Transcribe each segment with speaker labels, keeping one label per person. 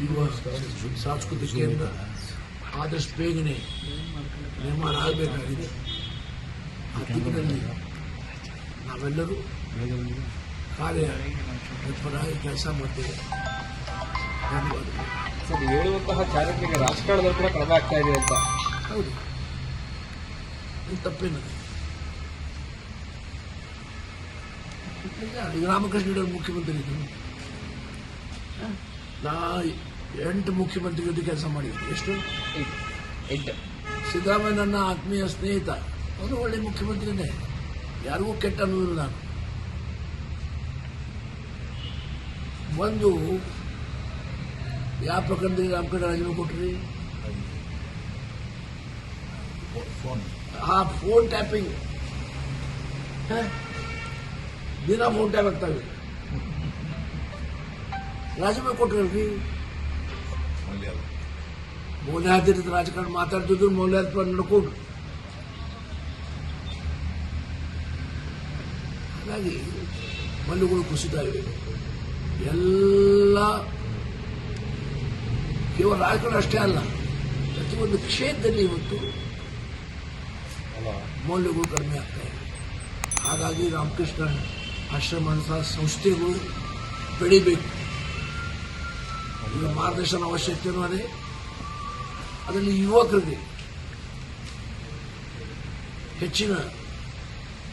Speaker 1: ಯುವ ಸಾಂಸ್ಕೃತಿಕ ಕೇಂದ್ರ ಆದಷ್ಟು ಬೇಗನೆ ನಿರ್ಮಾಣ ಆಗಬೇಕಾಗಿದೆ ಆ ದಿಕ್ಕಿನಲ್ಲಿ ನಾವೆಲ್ಲರೂ ಕಾರ್ಯ ತತ್ಪರರಾಗಿ ಕೆಲಸ ಮಾಡ್ತೇವೆ ಧನ್ಯವಾದಗಳು
Speaker 2: ಸರ್ ಹೇಳುವಂತಹ ಚಾರಿತ್ರಿಗೆ ರಾಜಕಾರಣದಲ್ಲಿ ಕೂಡ ಕಡಿಮೆ ಆಗ್ತಾ ಇದೆ ಅಂತ
Speaker 1: ಹೌದು ಇದು ತಪ್ಪೇನ ರಾಮಕೃಷ್ಣ ಮುಖ್ಯಮಂತ್ರಿ ಇದ್ದರು ಹ? ನಾ ಎಂಟು ಮುಖ್ಯಮಂತ್ರಿ ಜೊತೆ ಕೆಲಸ ಮಾಡಿದ್ದೆ ಎಷ್ಟು?
Speaker 2: ಎಂಟು.
Speaker 1: ಸಿದ್ದರಾಮಯ್ಯ ನನ್ನ ಆತ್ಮೀಯ ಸ್ನೇಹಿತ. ಅವನು ಒಳ್ಳೆ ಮುಖ್ಯಮಂತ್ರಿನೇ. ಯಾರಿಗೂ ಕೆಟ್ಟ ಅನ್ನೋದಿಲ್ಲ ನಾನು. ಒಂದು ಯಾವ ಪ್ರಕರಣದಲ್ಲಿ ರಾಮಕೃಷ್ಣ ರಾಜೀನಾಮೆ ಕೊಟ್ರಿ? ಆ ಫೋನ್ ಟ್ಯಾಪಿಂಗ್. ದಿನ ಫೋನ್ ಟ್ಯಾಪ್ ಆಗ್ತಾವೆ ರಾಜೀನಾಮೆ ಕೊಟ್ರಿ ಮೌಲ್ಯಾಧಾರಿತ ರಾಜಕಾರಣ ಮಾತಾಡ್ತಿದ್ರು ಮೌಲ್ಯಾಧಾರ ನಡ್ಕೊಂಡು. ಹಾಗಾಗಿ ಮಲ್ಲುಗಳು ಕುಸಿತ ಇವೆ ಎಲ್ಲ ಕೇವಲ ರಾಜಕಾರಣ ಅಷ್ಟೇ ಅಲ್ಲ ಪ್ರತಿಯೊಂದು ಕ್ಷೇತ್ರದಲ್ಲಿ ಇವತ್ತು ಮೌಲ್ಯಗಳು ಕಡಿಮೆ ಆಗ್ತಾ ಹಾಗಾಗಿ ರಾಮಕೃಷ್ಣ ಆಶ್ರಮ ಸಂಸ್ಥೆಗಳು ಬೆಳಿಬೇಕು. ಈಗ ಮಾರ್ಗದರ್ಶನ ಅವಶ್ಯಕತೆಯೂ ಅದೇ ಅದರಲ್ಲಿ ಯುವಕರಿಗೆ ಹೆಚ್ಚಿನ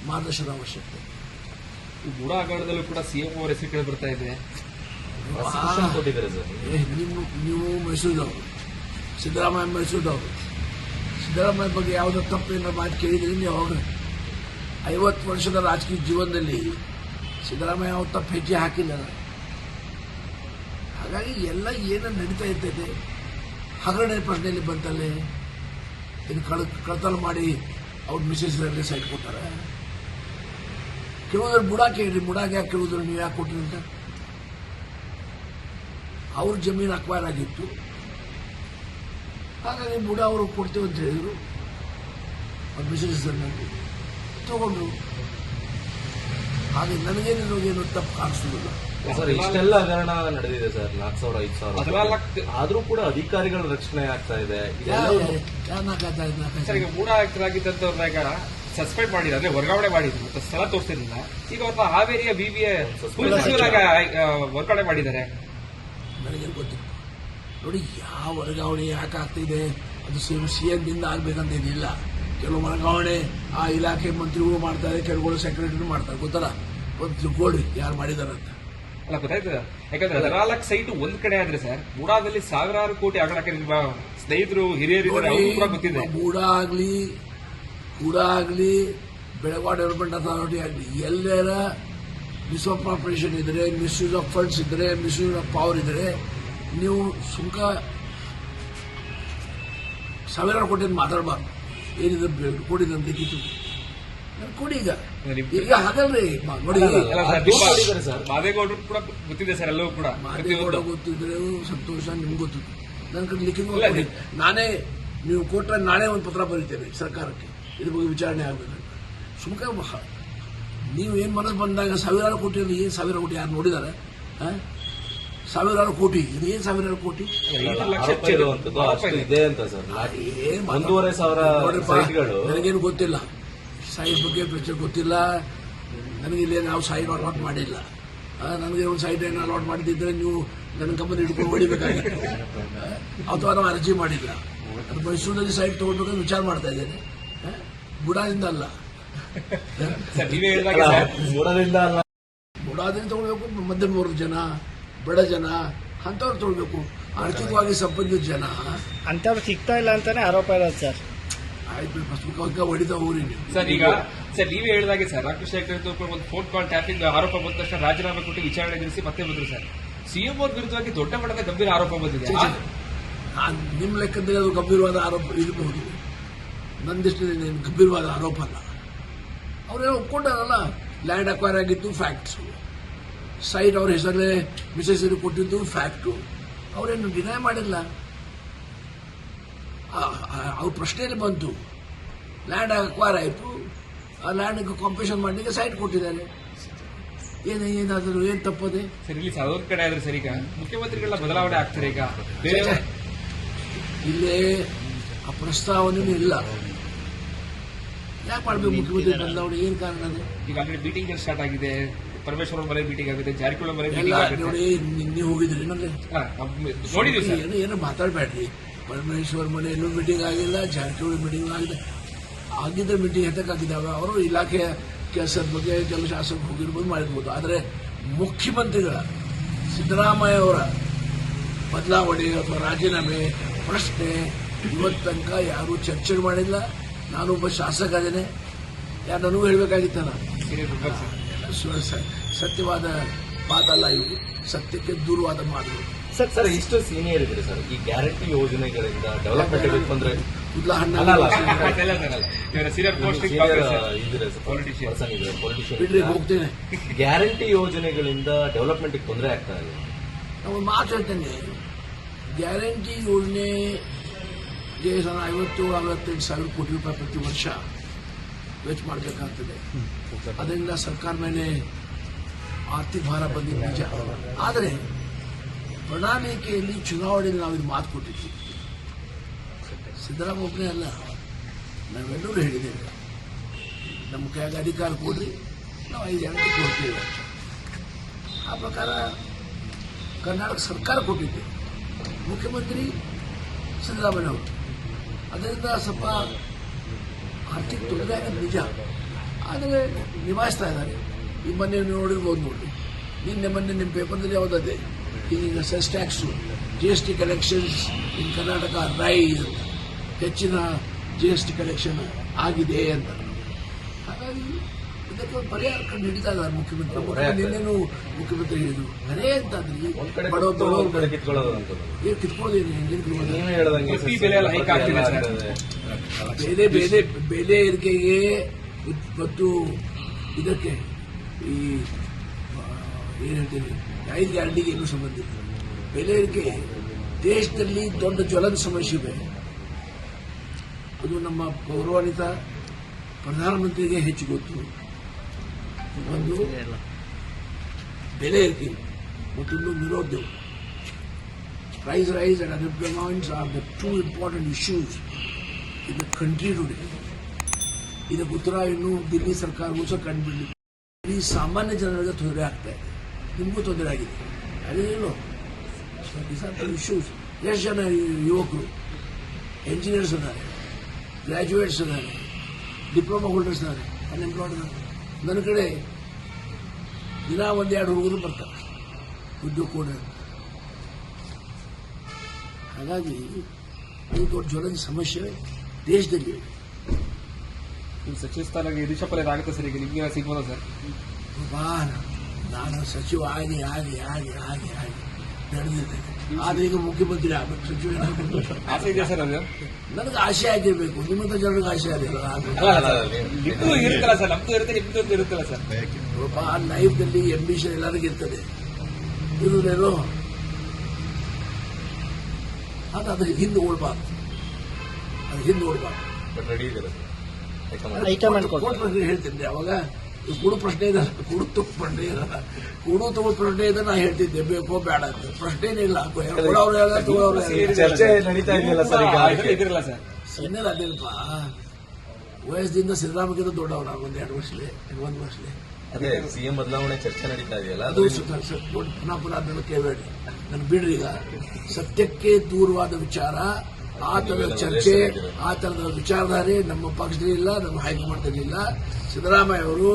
Speaker 1: ಮಾರ್ಗದರ್ಶನ ಅವಶ್ಯಕತೆ.
Speaker 2: ಈ ಬುಡ ಕೂಡ ಕೂಡ ಸಿಎಂ ಅವರ ಹೆಸರು ಕೇಳಿ ಬರ್ತಾ ಇದೆ.
Speaker 1: ನಿಮ್ಮ ನೀವು ಮೈಸೂರಿನವರು ಸಿದ್ದರಾಮಯ್ಯ ಮೈಸೂರಿನವರು ಸಿದ್ದರಾಮಯ್ಯ ಬಗ್ಗೆ ಯಾವುದೋ ತಪ್ಪೇನೋ ಮಾತು ಕೇಳಿದ್ರೆ ನೀವು ಅವಾಗ ಐವತ್ತು ವರ್ಷದ ರಾಜಕೀಯ ಜೀವನದಲ್ಲಿ ಸಿದ್ದರಾಮಯ್ಯ ಅವ್ರು ತಪ್ಪು ಹೆಜ್ಜೆ ಹಾಕಿಲ್ಲ. ಹಾಗಾಗಿ ಎಲ್ಲ ಏನೇನು ನಡೀತಾ ಇರ್ತೈತೆ, ಹಗರಣೆ ಪ್ರಶ್ನೆಯಲ್ಲಿ ಬಂತಲ್ಲೇ ಇದು ಕಳ, ಕಳ್ತನ ಮಾಡಿ ಅವ್ರ ಮಿಸಸ್ ಸೈಟ್ ಇಟ್ಕೊತಾರೆ ಕೆಲವುದ್ರ ಬುಡಾ ಕೇಳ್ರಿ ಮುಡಾ ಯಾಕೆ ಕೇಳಿದ್ರು ನೀವು ಯಾಕೆ ಕೊಟ್ಟಿರಿ ಅಂತ? ಅವ್ರ ಜಮೀನು ಅಕ್ವೈರ್ ಆಗಿತ್ತು. ಹಾಗಾಗಿ ಬುಡ ಅವರು ಕೊಡ್ತೇವೆ ಅಂತ ಹೇಳಿದ್ರು. ಅವ್ರ ಬಿಸಿನೆಸ್ ತಗೊಂಡ್ರು ಹಾಗೆ ನನಗೇನು ಏನು ತಪ್ಪು ಕಾಣಿಸೋದಿಲ್ಲ
Speaker 3: ಸರ್ ಇಷ್ಟೆಲ್ಲ ಹಗರಣ ನಡೆದಿದೆ ಸರ್ ನಾಲ್ಕು ಸಾವಿರ ಐದು ಸಾವಿರ.
Speaker 2: ಹದಿನಾಲ್ಕು
Speaker 3: ಆದ್ರೂ ಕೂಡ ಅಧಿಕಾರಿಗಳ ರಕ್ಷಣೆ ಆಗ್ತಾ ಇದೆ.
Speaker 2: ಸರ್ ಈಗ ಮೂಡ ಆಯುಕ್ತರಾಗಿದ್ದಂಥವ್ರನ್ನ ಈಗ ಸಸ್ಪೆಂಡ್ ಮಾಡಿದ್ರು ಅಂದ್ರೆ ವರ್ಗಾವಣೆ ಮಾಡಿದ್ರು ಮತ್ತೆ ಸ್ಥಳ ತೋರಿಸ್ತಿರ್ಲಿಲ್ಲ. ಈಗ ಅವ್ರನ್ನ ಹಾವೇರಿಯ ಬಿಬಿಎ ಬಿ ಸಚಿವರಾಗ ವರ್ಗಾವಣೆ ಮಾಡಿದ್ದಾರೆ.
Speaker 1: ನನಗೆ ಗೊತ್ತಿಲ್ಲ. ನೋಡಿ ಯಾವ ವರ್ಗಾವಣೆ ಯಾಕೆ ಆಗ್ತಿದೆ? ಅದು ಸಿ ಸಿ ಎಂದಿಂದ ಆಗ್ಬೇಕಂತೇನಿಲ್ಲ ಕೆಲವು ವರ್ಗಾವಣೆ ಆ ಇಲಾಖೆ ಮಂತ್ರಿಗಳು ಮಾಡ್ತಾರೆ ಕೆಲವುಗಳು ಸೆಕ್ರೆಟರಿ ಮಾಡ್ತಾರೆ. ಗೊತ್ತಲ್ಲ? ಒಂದು ತಿಳ್ಕೊಳ್ಳಿ ಯಾರು ಮಾಡಿದಾರಂತ. ಅಂತ
Speaker 2: ಅಲ್ಲ, ಗೊತ್ತಾಯ್ತು. ಯಾಕಂದ್ರೆ ಹದಿನಾಲ್ಕು ಸೈಟ್ ಒಂದ್ ಕಡೆ ಆದ್ರೆ ಸರ್ ಬುಡಾದಲ್ಲಿ ಸಾವಿರಾರು ಕೋಟಿ ನಿಮ್ಮ ಸ್ನೇಹಿತರು, ಹಿರಿಯರು ಗೊತ್ತಿದೆ.
Speaker 1: ಬೂಡ ಆಗಲಿ ಕೂಡ ಆಗಲಿ, ಬೆಳಗಾವಿ ಡೆವಲಪ್ಮೆಂಟ್ ಅಥಾರಿಟಿ ಆಗಲಿ ಎಲ್ಲರ ಮಿಸ್ಅಪ್ರಾಪ್ರೇಷನ್ ಇದ್ರೆ ಮಿಸ್ಯೂಸ್ ಆಫ್ ಫಂಡ್ಸ್ ಇದ್ರೆ ಮಿಸ್ಯೂಸ್ ಆಫ್ ಪವರ್ ಇದ್ರೆ, ನೀವು ಸುಂಕ ಸಾವಿರಾರು ಕೋಟಿ ಮಾತಾಡಬಾರ್ದು. ಏನಿದೆ, ಕೋಟಿದಂತೆ ಲಿಖಿತು ಕೊಡಿ ಈಗ. ಈಗ ಹಾಗಲ್ರಿ ನೋಡಿ.
Speaker 2: ಮಾದೇಗೌಡರು ಕೂಡ ಗೊತ್ತಿದೆ ಸರ್ ಎಲ್ಲವೂ ಕೂಡ.
Speaker 1: ಮಾದೇಗೌಡ ಗೊತ್ತಿದ್ರೆ ಸಂತೋಷ ನಿಮ್ಗೆ ಗೊತ್ತಿತ್ತು. ನನ್ ಕಡೆ. ಲಿಖಿತ. ನಾನೇ ನೀವು ಕೊಟ್ಟರೆ ನಾಳೆ ಒಂದು ಪತ್ರ ಬರೀತೇನೆ ಸರ್ಕಾರಕ್ಕೆ. ಇದ್ರ ಬಗ್ಗೆ ವಿಚಾರಣೆ ಆಗ್ಬೇಕು ಸುಮ್ಕ ನೀವು ಏನು ಮನಸ್ಸು ಬಂದಾಗ ಸಾವಿರಾರು ಕೋಟಿ ಅಂದ್ರೆ ಏನು ಸಾವಿರ ಕೋಟಿ ಯಾರು ನೋಡಿದ್ದಾರೆ ಆ? ಸಾವಿರಾರು ಕೋಟಿ ಇದು ಏನು ಸಾವಿರಾರು ಕೋಟಿ? ನನಗೇನು ಗೊತ್ತಿಲ್ಲ. ಸೈಟ್ ಬಗ್ಗೆ ಪ್ರಚಾರ ಗೊತ್ತಿಲ್ಲ. ನನಗೆ ಇಲ್ಲಿ ನಾವು ಸಾಯಿನ ಅಲಾಟ್ ಮಾಡಿಲ್ಲ. ನನಗೆ ಒಂದು ಸಾಯಿ ಏನು ಅಲಾಟ್ ಮಾಡಿದ್ರೆ ನೀವು ನನ್ನ ಕಂಪನಿ ಹಿಡ್ಕೊಂಡು ಹೊಡಿಬೇಕಾಗಿತ್ತು ಅಥವಾ ನಾವು ಅರ್ಜಿ ಮಾಡಿಲ್ಲ. ಅದು ಮೈಸೂರಲ್ಲಿ ಸೈಟ್ ತೊಗೊಳ್ಬೇಕಂತ ವಿಚಾರ ಮಾಡ್ತಾ ಇದ್ದೇನೆ. ಬುಡಾದಿಂದ ಅಲ್ಲ. ಬುಡಾದಿಂದ ತೊಗೊಳ್ಬೇಕು ಮಧ್ಯಮ ವರ್ಗದ ಜನ ಬಡ ಜನ ಅಂಥವ್ರು ತೊಗೊಳ್ಬೇಕು. ಆರ್ಥಿಕವಾಗಿ ಸಂಬಂಧಿತ ಜನ.
Speaker 4: ಅಂಥವ್ರು ಸಿಗ್ತಾ ಇಲ್ಲ ಅಂತಾನೆ ಆರೋಪ ಇರೋದು ಸರ್.
Speaker 1: ಹೊಡಿತಾ ಹೋಗ್ರಿ ನೀವು
Speaker 2: ಸರ್ ಈಗ ಸರ್ ನೀವೇ ಹೇಳಿದಾಗೆ ಸರ್ ರಾಕೇಶ್ ಹೆಗಡೆ ಒಂದು ಫೋನ್ ಕಾಲ್ ಟ್ಯಾಪಿಂಗ್ ಆರೋಪ ಬಂದ ತಕ್ಷಣ ರಾಜೀನಾಮೆ ಕೊಟ್ಟು ವಿಚಾರಣೆ ನಡೆಸಿ ಮತ್ತೆ ಬಂದ್ರು ಸರ್. ಸಿಎಂ ಅವ್ರ ವಿರುದ್ಧವಾಗಿ ದೊಡ್ಡ ಮಟ್ಟದ ಗಂಭೀರ ಆರೋಪ ಬಂದಿದೆ. ಆ-
Speaker 1: ನಿಮ್ಮ ಲೆಕ್ಕದಲ್ಲಿ ಅದು ಗಂಭೀರವಾದ ಆರೋಪ ಇರಬಹುದು ನಂದಿಷ್ಟು ಗಂಭೀರವಾದ ಆರೋಪ ಅಲ್ಲ. ಅವರೇನೋ ಒಪ್ಕೊಂಡಾರಲ್ಲ ಲ್ಯಾಂಡ್ ಅಕ್ವೈರ್ ಆಗಿದ್ದು ಫ್ಯಾಕ್ಟ್ಸು ಸೈಟ್ ಅವ್ರ ಹೆಸರಲ್ಲೇ ಮಿಸಸ್ ಕೊಟ್ಟಿದ್ದು ಫ್ಯಾಕ್ಟು ಅವರೇನು ಡಿನೈ ಮಾಡಿಲ್ಲ. ಅವ್ರ ಪ್ರಶ್ನೆಯಲ್ಲಿ ಬಂತು. ಲ್ಯಾಂಡ್ ಅಕ್ವೈರ್ ಆಯಿತು. ಆ ಲ್ಯಾಂಡ್ಗೆ ಕಾಂಪಿಟೇಷನ್ ಮಾಡಲಿಕ್ಕೆ ಸೈಟ್ ಕೊಟ್ಟಿದ್ದಾರೆ. ಏನು ಏನಾದರೂ ಏನು ತಪ್ಪದೆ?
Speaker 2: ಸರ್ ಇಲ್ಲಿ ಅದೊಂದ್ ಕಡೆ ಆದ್ರೆ ಸರ್ ಈಗ. ಮುಖ್ಯಮಂತ್ರಿಗಳ ಬದಲಾವಣೆ ಆಗ್ತಾರೆ ಈಗ. ಬೇರೆ
Speaker 1: ಇಲ್ಲೇ ಆ ಪ್ರಸ್ತಾವನೆ ಇಲ್ಲ. ಯಾಕೆ ಮಾಡ್ಬೇಕು ಮುಖ್ಯಮಂತ್ರಿ ಬದಲಾವಣೆ? ಏನ್ ಕಾರಣ ಅದು?
Speaker 2: ಈಗ ಆಲ್ರೆಡಿ ಮೀಟಿಂಗ್ ಸ್ಟಾರ್ಟ್ ಆಗಿದೆ. ಪರಮೇಶ್ವರ ಮನೆ ಮೀಟಿಂಗ್ ಆಗಿದೆ ಜಾರಕಿಹೊಳಿ ಮನೆ ಮೀಟಿಂಗ್ ಆಗುತ್ತೆ.
Speaker 1: ನೋಡಿ ನಿನ್ನೆ ಹೋಗಿದ್ರಿ
Speaker 2: ಸರ್.
Speaker 1: ಏನು ಏನು ಮಾತಾಡಬೇಡ್ರಿ. ಪರಮೇಶ್ವರ್ ಮನೆಯಲ್ಲೂ ಮೀಟಿಂಗ್ ಆಗಿಲ್ಲ ಜಾರಕಿಹೊಳಿ ಮೀಟಿಂಗ್ ಆಗಿದೆ. ಆಗಿದ್ದ ಮೀಟಿಂಗ್ ಹೆತ್ತಕ್ಕಾಗಿದ್ದಾವೆ ಅವರು ಇಲಾಖೆಯ ಕೆಲಸದ ಬಗ್ಗೆ ಕೆಲವು ಶಾಸಕರು ಹೋಗಿರ್ಬೋದು ಮಾಡಿರ್ಬೋದು ಆದರೆ ಮುಖ್ಯಮಂತ್ರಿಗಳ ಸಿದ್ದರಾಮಯ್ಯ ಅವರ ಬದಲಾವಣೆ ಅಥವಾ ರಾಜೀನಾಮೆ ಪ್ರಶ್ನೆ ಇವತ್ತು ತನಕ ಯಾರೂ ಚರ್ಚೆ ಮಾಡಿಲ್ಲ. ನಾನು ಒಬ್ಬ ಶಾಸಕ ಅದೇನೆ ಯಾರು ನನಗೂ ಹೇಳಬೇಕಾಗಿತ್ತಲ್ಲ ಸ- ಸತ್ಯವಾದ ಮಾತಲ್ಲ ಇವು. ಸತ್ಯಕ್ಕೆ ದೂರವಾದ ಮಾತುಗಳು.
Speaker 4: ಸರ್
Speaker 3: ಸರ್ ಇಷ್ಟು ಸೀನಿಯರ್ ಇದ್ರೆ ಸರ್. ಈ ಗ್ಯಾರಂಟಿ ಯೋಜನೆಗಳಿಂದ ಡೆವಲಪ್ಮೆಂಟ್ ಬೇಕು ಅಂದ್ರೆ
Speaker 1: ಉದಾಹರಣೆ
Speaker 3: ಅಲ್ಲ,
Speaker 1: ಹೋಗ್ತೇನೆ.
Speaker 3: ಗ್ಯಾರಂಟಿ ಯೋಜನೆಗಳಿಂದ ಡೆವಲಪ್ಮೆಂಟ್ ತೊಂದರೆ ಆಗ್ತಾ ಇದೆ
Speaker 1: ನಾವು ಮಾತಾಡ್ತೇನೆ ಗ್ಯಾರಂಟಿ ಯೋಜನೆ ಐವತ್ತು ಅರವತ್ತೆಂಟು ಸಾವಿರ ಕೋಟಿ ರೂಪಾಯಿ ಪ್ರತಿ ವರ್ಷ ವೆಚ್ಚ ಮಾಡಬೇಕಾಗ್ತದೆ. ಅದರಿಂದ ಸರ್ಕಾರ ಮೇಲೆ ಆರ್ಥಿಕ ಭಾರ ಬಂದಿದ್ದು ನಿಜ. ಆದರೆ ಪ್ರಣಾಳಿಕೆಯಲ್ಲಿ ಚುನಾವಣೆಯಲ್ಲಿ ನಾವು ಇದು ಮಾತು ಕೊಟ್ಟಿದ್ವಿ ಸಿದ್ದರಾಮಯ್ಯ ಒಬ್ಬನೇ ಅಲ್ಲ, ನಾವೆಲ್ಲರೂ ಹೇಳಿದ್ದೇವೆ. ನಮ್ಮ ಕೈಯಾಗ ಅಧಿಕಾರ ಕೊಡ್ರಿ, ನಾವು ಐದು ಜನಕ್ಕೆ ಕೊಡ್ತೇವೆ. ಆ ಪ್ರಕಾರ ಕರ್ನಾಟಕ ಸರ್ಕಾರ ಕೊಟ್ಟಿದ್ದೆ ಮುಖ್ಯಮಂತ್ರಿ ಸಿದ್ದರಾಮಯ್ಯ ಅವರು. ಅದರಿಂದ ಸ್ವಲ್ಪ ಆರ್ಥಿಕ ತೊಂದರೆ ನಿಜ. ಆದರೆ ನಿಭಾಯಿಸ್ತಾ ಇದ್ದಾರೆ. ಈ ಮೊನ್ನೆ ನೀವು ನೋಡಿರ್ಬೋದು ನೋಡಿ. ನಿನ್ನೆ ಮೊನ್ನೆ ನಿಮ್ಮ ಪೇಪರ್ದಲ್ಲಿ ಯಾವುದದೆ ಈಗ cess tax G S T collections in Karnataka rise ಹೆಚ್ಚಿನ ಜಿ ಎಸ್ ಟಿ ಕಲೆಕ್ಷನ್ ಆಗಿದೆ ಅಂತ. ಹಾಗಾಗಿ ಇದಕ್ಕೆ ಒಂದು ಪರಿಹಾರ ಕಂಡು ಹಿಡಿತಾ ಇದ್ದಾರೆ ಮುಖ್ಯಮಂತ್ರಿ. ನಿನ್ನೆನೂ ಮುಖ್ಯಮಂತ್ರಿ ಹೇಳಿದ್ರು. ಅದೇ ಅಂತ
Speaker 3: ಅಂದ್ರೆ ಕಿತ್ಕೊಳ್ಳೋದು.
Speaker 1: ಬೇರೆ ಬೇರೆ ಬೆಲೆ ಏರಿಕೆಗೆ ಮತ್ತು ಇದಕ್ಕೆ ಈ ಏನು ಹೇಳ್ತೀನಿ ಐದು ಗ್ಯಾರಂಟಿಗೆ ಏನು ಸಂಬಂಧ ಇಲ್ಲ. ಬೆಲೆ ದೇಶದಲ್ಲಿ ದೊಡ್ಡ ಜ್ವಲನ ಸಮಸ್ಯೆ ಇದೆ. ಅದು ನಮ್ಮ ಗೌರವಾನ್ವಿತ ಪ್ರಧಾನಮಂತ್ರಿಗೆ ಹೆಚ್ಚು ಗೊತ್ತು. ಒಂದು ಬೆಲೆ ಇರ್ತೀವಿ. ಮತ್ತೊಂದು ನಿರುದ್ಯೋಗ price rise and unemployments are the two important issues in the country today. ಇದಕ್ಕೆ ಉತ್ತರ ಇನ್ನು ದಿಲ್ಲಿ ಸರ್ಕಾರವೂ ಸಹ ಕಂಡುಬಿಡಲಿ ಸಾಮಾನ್ಯ ಜನರಿಗೆ ತೊಂದರೆ ಆಗ್ತಾ ಇದೆ. ನಿಮಗೂ ತೊಂದರೆ ಆಗಿದೆ ಅದೇನು ಇಶ್ಯೂಸ್. ಎಷ್ಟು ಜನ ಯುವಕರು ಎಂಜಿನಿಯರ್ಸ್ ಇದ್ದಾರೆ ಗ್ರ್ಯಾಜುಯೇಟ್ಸ್ ಇದ್ದಾರೆ ಡಿಪ್ಲೊಮಾ ಹೋಲ್ಡರ್ಸ್ ಇದ್ದಾರೆ ಅನ್ಎಂಪ್ಲಾಯ್ಡ್ ಇದ್ದಾರೆ. ನನ್ನ ಕಡೆ ದಿನ ಒಂದೆರಡು ಹುಡುಗರು ಬರ್ತಾರೆ ಉದ್ಯೋಗ ಕೂಡ. ಹಾಗಾಗಿ ಇದು ದೊಡ್ಡ ಜ್ವಲಂತ ಸಮಸ್ಯೆ ದೇಶದಲ್ಲಿ ಇದೆ.
Speaker 2: ನಿಮ್ ಸಚಿವ ಸ್ಥಾನಕ್ಕೆ ಯಡಿಯೂರಪ್ಪ ಆಗುತ್ತೆ ಸರ್ ಈಗ ನಿಮ್ಗೆ ಸಿಗ್ಬೋದಾ ಸರ್?
Speaker 1: ನಾನು ಸಚಿವ ಆಗಿ ಆಗಿ ಆಗಿ ಆಗಿ ಆಗಿ ನಡೆದಿದ್ದೆ ಆದ್ರೆ ಈಗ ಮುಖ್ಯಮಂತ್ರಿ ಆಗಬೇಕು ಸಚಿವ
Speaker 2: ಇದೆ ಅದು?
Speaker 1: ನನಗೆ ಆಸೆ ಆಗಿರ್ಬೇಕು. ನಿಮ್ಮಂತ ಜನರಿಗೆ ಆಸೆ ಆಗಿಲ್ಲ. ಒಬ್ಬ ಲೈಫ್ನಲ್ಲಿ ಎಂಬಿಷನ್ ಎಲ್ಲರಿಗೂ ಇರ್ತದೆ ಇರುವುದೇನೋ? ಅದು ಅದ್ರ ಹಿಂದೆ ಓಡಬಾರ್ದು. ಅದು ಹಿಂದೆ ಓಡಬಾರ್ದು. ಹೇಳ್ತೀನಿ ಅವಾಗ ಇದು ಕೂಡು ಪ್ರಶ್ನೆ ಇದೆ. ಕುಡು ತುಪ್ಪ ಪ್ರಶ್ನೆ ಇರಲ್ಲ ಕುಡು ತುಪ್ಪ ಪ್ರಶ್ನೆ ಇದೆ ನಾ ಹೇಳ್ತಿದ್ದೆ. ಬೇಕೋ ಬೇಡ ಅಂತ. ಪ್ರಶ್ನೆ ಇಲ್ಲ. ಕೊಡೋರು ಹೇಳ ತಗೊಳ್ಳೋರು
Speaker 3: ಚರ್ಚೆ ನಡೀತಾ ಇದೆಯಲ್ಲ ಸರ್.
Speaker 2: ಇದಿರಲ್ಲ ಸರ್.
Speaker 1: ಇನ್ನೇನು ಅದೇನಪ್ಪ ವಯಸ್ಸದಿಂದ ಸಿದ್ದರಾಮಯ್ಯಗಿಂತ ದೊಡ್ಡವನ ಒಂದು ಎರಡು ವರ್ಷಲೇ ಒಂದು ವರ್ಷಲೇ.
Speaker 3: ಅದೇ ಸಿಎಂ ಬದಲಾವಣೆ ಚರ್ಚೆ ನಡೀತಾ ಇದೆಯಲ್ಲ
Speaker 1: ಅದು ಪುನಃ ಪುನಃ ಅದನ್ನು ಕೇಳಬೇಡಿ. ನಾನು ಬಿಡ್ರಿ ಈಗ. ಸತ್ಯಕ್ಕೆ ದೂರವಾದ ವಿಚಾರ ಆ ಥರದ ಚರ್ಚೆ ಆ ಥರದ ವಿಚಾರಧಾರೆ ನಮ್ಮ ಪಕ್ಷದಲ್ಲಿ ಇಲ್ಲ ನಮ್ಮ ಹೈಕಮಾಂಡ್ದಲ್ಲಿ ಇಲ್ಲ. ಸಿದ್ದರಾಮಯ್ಯ ಅವರು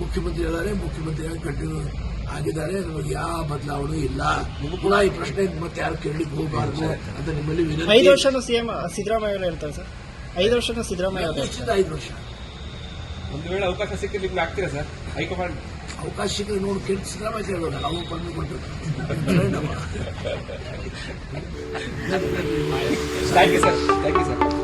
Speaker 1: ಮುಖ್ಯಮಂತ್ರಿ ಇದ್ದಾರೆ ಮುಖ್ಯಮಂತ್ರಿಯಾಗಿ ಕಂಟಿನ್ಯೂ ಆಗಿದ್ದಾರೆ. ನಮಗೆ ಯಾವ ಬದಲಾವಣೆ ಇಲ್ಲ. ಕೂಡ ಈ ಪ್ರಶ್ನೆ ಮತ್ತೆ ಯಾರು ಕೇಳಲಿಕ್ಕೆ ಹೋಗಬಾರ್ದು ಅಂತ ನಿಮ್ಮಲ್ಲಿ
Speaker 4: ಐದು
Speaker 1: ವರ್ಷ
Speaker 4: ವರ್ಷನೂ ಸಿಎಂ ಸಿದ್ದರಾಮಯ್ಯ ಅವರು ಹೇಳ್ತಾರೆ ಸರ್. ಐದು ವರ್ಷನೂ ಸಿದ್ದರಾಮಯ್ಯ
Speaker 1: ಐದು ವರ್ಷ.
Speaker 2: ಒಂದು ವೇಳೆ ಅವಕಾಶ ಸಿಕ್ಕಿದ್ರೆ ನಿಮ್ಗೆ ಆಗ್ತೀರಾ ಸರ್? ಹೈಕಮಾಂಡ್
Speaker 1: ಅವಕಾಶ ನೋಡಿ ಕೇಳಿ ಸಿದ್ದರಾಮಯ್ಯ ಕೇಳೋಣ ನಾವು ಬಂದು ಕೊಟ್ಟು
Speaker 2: thank you sir thank you sir